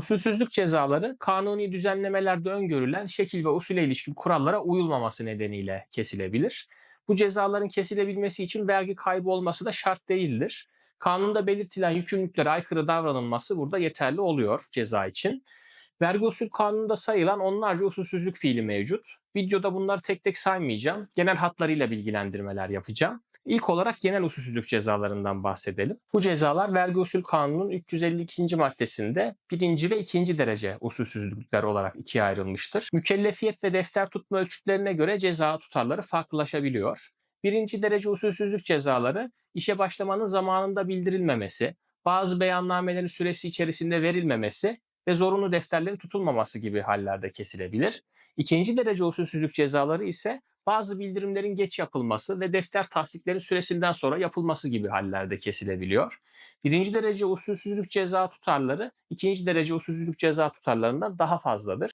Usulsüzlük cezaları kanuni düzenlemelerde öngörülen şekil ve usule ilişkin kurallara uyulmaması nedeniyle kesilebilir. Bu cezaların kesilebilmesi için vergi kaybı olması da şart değildir. Kanunda belirtilen yükümlülüklere aykırı davranılması burada yeterli oluyor ceza için. Vergi usul kanununda sayılan onlarca usulsüzlük fiili mevcut. Videoda bunları tek tek saymayacağım. Genel hatlarıyla bilgilendirmeler yapacağım. İlk olarak genel usulsüzlük cezalarından bahsedelim. Bu cezalar vergi usul kanunun 352. maddesinde birinci ve ikinci derece usulsüzlükler olarak ikiye ayrılmıştır. Mükellefiyet ve defter tutma ölçütlerine göre ceza tutarları farklılaşabiliyor. Birinci derece usulsüzlük cezaları işe başlamanın zamanında bildirilmemesi, bazı beyannamelerin süresi içerisinde verilmemesi ve zorunlu defterlerin tutulmaması gibi hallerde kesilebilir. İkinci derece usulsüzlük cezaları ise bazı bildirimlerin geç yapılması ve defter tahsiklerin süresinden sonra yapılması gibi hallerde kesilebiliyor. Birinci derece usulsüzlük ceza tutarları ikinci derece usulsüzlük ceza tutarlarından daha fazladır.